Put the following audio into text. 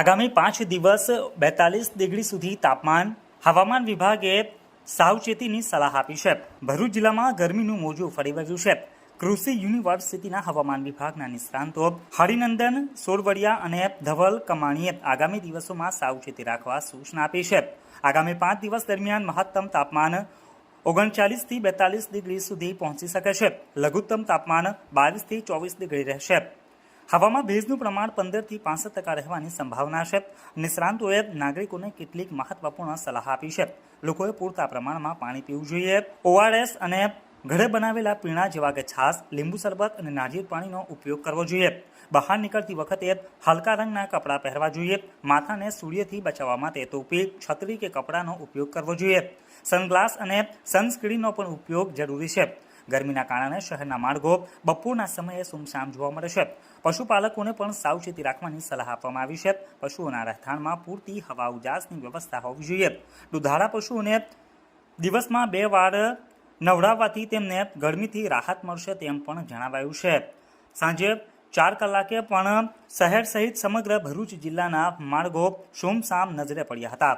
આગામી પાંચ દિવસ બેતાલીસ ડિગ્રી સુધી તાપમાન હવામાન વિભાગે સાવચેતીની સલાહ આપી છે. ભરૂચ જિલ્લામાં ગરમીનું મોજું ફરી વળ્યું છે. કૃષિ યુનિવર્સિટીના હવામાન વિભાગના નિષ્ણાંતો હરિનંદન, સોરવડિયા અને ધવલ કમાણીએ આગામી દિવસોમાં સાવચેતી રાખવા સૂચના આપી છે. આગામી પાંચ દિવસ દરમિયાન મહત્તમ તાપમાન ઓગણચાલીસથી બેતાલીસ ડિગ્રી સુધી પહોંચી શકે છે. લઘુત્તમ તાપમાન બાવીસથી ચોવીસ ડિગ્રી રહેશે. હવામાં ભેજનું પ્રમાણ પંદરથી પાસઠ ટકા રહેવાની સંભાવના છે. નિષ્ણાંતોએ નાગરિકોને કેટલીક મહત્વપૂર્ણ સલાહ આપી છે. લોકોએ પૂરતા પ્રમાણમાં પાણી પીવું જોઈએ. ઓઆરએસ અને ઘરે બનાવેલા પીણા જેવા કે છાશ, લીંબુ શરબત અને નારિયેળ પાણીનો ઉપયોગ કરવો જોઈએ. બહાર નીકળતી વખતે હલકા રંગના કપડાં પહેરવા જોઈએ. માથાને સૂર્યથી બચાવવા માટે ટોપી, છત્રી કે કપડાનો ઉપયોગ કરવો જોઈએ. સનગ્લાસ અને સનસ્ક્રીનનો પણ ઉપયોગ જરૂરી છે. ગરમીના કારણે શહેરના માર્ગો બપોરના સમયે સુમસામ જોવા મળે છે. પશુપાલકોને પણ સાવચેતી રાખવાની સલાહ આપવામાં આવી છે. પશુઓના રહેઠાણમાં પૂરતી હવા ઉજાસની વ્યવસ્થા હોવી જોઈએ. દુધાળા પશુઓને દિવસમાં બે વાર નવડાવવાથી તેમને ગરમીથી રાહત મળશે તેમ પણ જણાવાયું છે. સાંજે ચાર કલાકે પણ શહેર સહિત સમગ્ર ભરૂચ જિલ્લાના માર્ગો સુમસામ નજરે પડ્યા હતા.